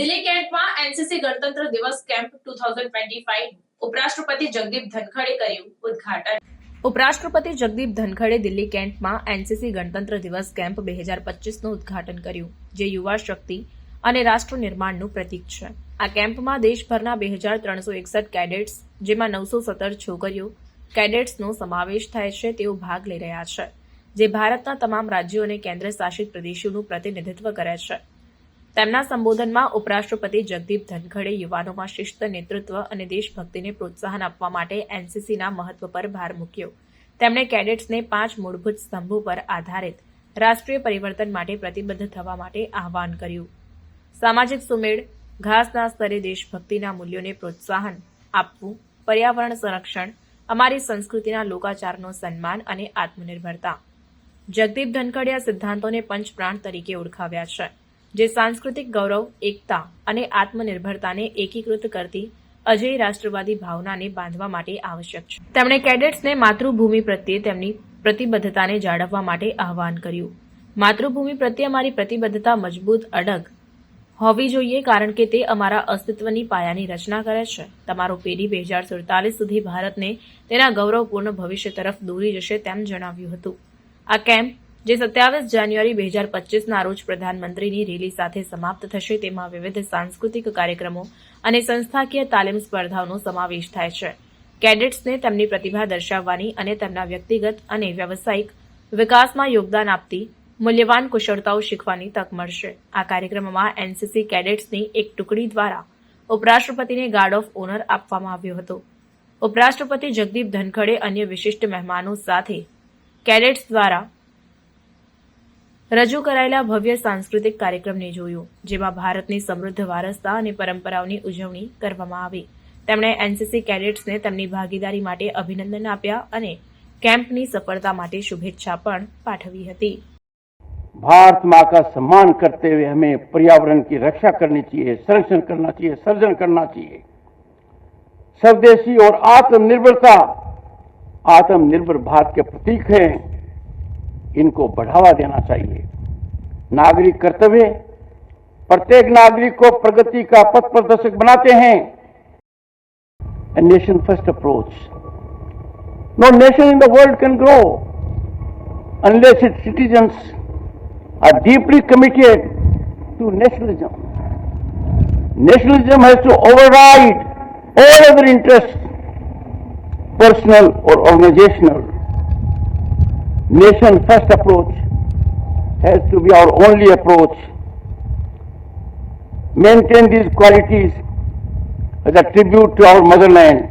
દિલ્હી કેમ્પમાં એનસીસી ગણતંત્ર દિવસ camp two thousand twenty five ઉપરાષ્ટ્રપતિ જગદીપ ધનખડે કર્યું ઉદ્ઘાટન. ઉપરાષ્ટ્રપતિ જગદીપ ધનખડે દિલ્હી કેન્ટમાં એનસીસી ગણતંત્ર દિવસ કેમ્પ બે હજાર પચીસનું ઉદ્ઘાટન કર્યું, જે યુવા શક્તિ અને રાષ્ટ્ર નિર્માણનું પ્રતીક છે. આ કેમ્પમાં દેશભરના બે હજાર ત્રણસો એકસઠ કેડેટ્સ, જેમાં નવસો સત્તર છોકરીઓ, કેડેટ્સનો સમાવેશ થાય છે, તેઓ ભાગ લઈ રહ્યા છે, જે ભારતના તમામ રાજ્યો અને કેન્દ્ર શાસિત પ્રદેશોનું પ્રતિનિધિત્વ કરે છે. તેમના સંબોધનમાં ઉપરાષ્ટ્રપતિ જગદીપ ધનખડે યુવાનોમાં શિસ્ત, નેતૃત્વ અને દેશભક્તિને પ્રોત્સાહન આપવા માટે એનસીસીના મહત્વ પર ભાર મૂક્યો. તેમણે કેડેટ્સને પાંચ મૂળભૂત સ્તંભો પર આધારિત રાષ્ટ્રીય પરિવર્તન માટે પ્રતિબદ્ધ થવા માટે આહવાન કર્યું. સામાજિક સુમેળ, ઘાસના સ્તરે દેશભક્તિના મૂલ્યોને પ્રોત્સાહન આપવું, પર્યાવરણ સંરક્ષણ, અમારી સંસ્કૃતિના લોકાચારનો સન્માન અને આત્મનિર્ભરતા. જગદીપ ધનખડે આ સિદ્ધાંતોને પંચપ્રાણ તરીકે ઓળખાવ્યા છે. જે સાંસ્કૃતિક ગૌરવ, એકતા અને આત્મનિર્ભરતાને એકીકૃત કરતી અજય રાષ્ટ્રવાદી ભાવનાને બાંધવા માટે આવશ્યક છે. તેમણે કેડેટ્સને માતૃભૂમિ પ્રત્યે તેમની પ્રતિબદ્ધતાને જાળવવા માટે આહવાન કર્યું. માતૃભૂમિ પ્રત્યે અમારી પ્રતિબદ્ધતા મજબૂત, અડગ હોવી જોઈએ કારણ કે તે અમારા અસ્તિત્વની પાયાની રચના કરે છે. તમારો પેઢી બે હજાર સુડતાલીસ સુધી ભારતને તેના ગૌરવપૂર્ણ ભવિષ્ય તરફ દોરી જશે તેમ જણાવ્યું હતું. આ કેમ્પ જે સત્યાવીસ જાન્યુઆરી બે હજાર પચીસના રોજ પ્રધાનમંત્રીની રેલી સાથે સમાપ્ત થશે. તેમાં વિવિધ સાંસ્કૃતિક કાર્યક્રમો અને સંસ્થાકીય તાલીમ સ્પર્ધાઓનો સમાવેશ થાય છે. કેડેટ્સને તેમની પ્રતિભા દર્શાવવાની અને તેમના વ્યક્તિગત અને વ્યવસાયિક વિકાસમાં યોગદાન આપતી મૂલ્યવાન કુશળતાઓ શીખવાની તક મળશે. આ કાર્યક્રમમાં એનસીસી કેડેટ્સની એક ટુકડી દ્વારા ઉપરાષ્ટ્રપતિને ગાર્ડ ઓફ ઓનર આપવામાં આવ્યો હતો. ઉપરાષ્ટ્રપતિ જગદીપ ધનખડે અન્ય વિશિષ્ટ મહેમાનો સાથે કેડેટ્સ દ્વારા રજૂ કરાયેલા ભવ્ય સાંસ્કૃતિક કાર્યક્રમને જોયું જેમાં ભારતની સમૃદ્ધ વારસતા અને પરંપરાઓની ઉજવણી કરવામાં આવી તેમણે એનસીસી કેડેટ્સને તેમની ભાગીદારી માટે અભિનંદન આપ્યા અને કેમ્પની સફળતા માટે શુભેચ્છા પણ પાઠવી હતી भारत माँ का सम्मान करते हुए हमें पर्यावरण की रक्षा करनी चाहिए संरक्षण करना चाहिए सर्जन करना चाहिए स्वदेशी और आत्मनिर्भरता आत्मनिर्भर भारत के प्रतीक हैं इनको बढ़ावा देना चाहिए। नागरिक कर्तव्य, प्रत्येक नागरिक को प्रगति का पथ प्रदर्शक बनाते हैं। A nation first approach no nation in the world can grow unless it citizens are deeply committed to nationalism nationalism has to override all other interest personal और organisational Nation first approach has to be our only approach. Maintain these qualities as a tribute to our motherland.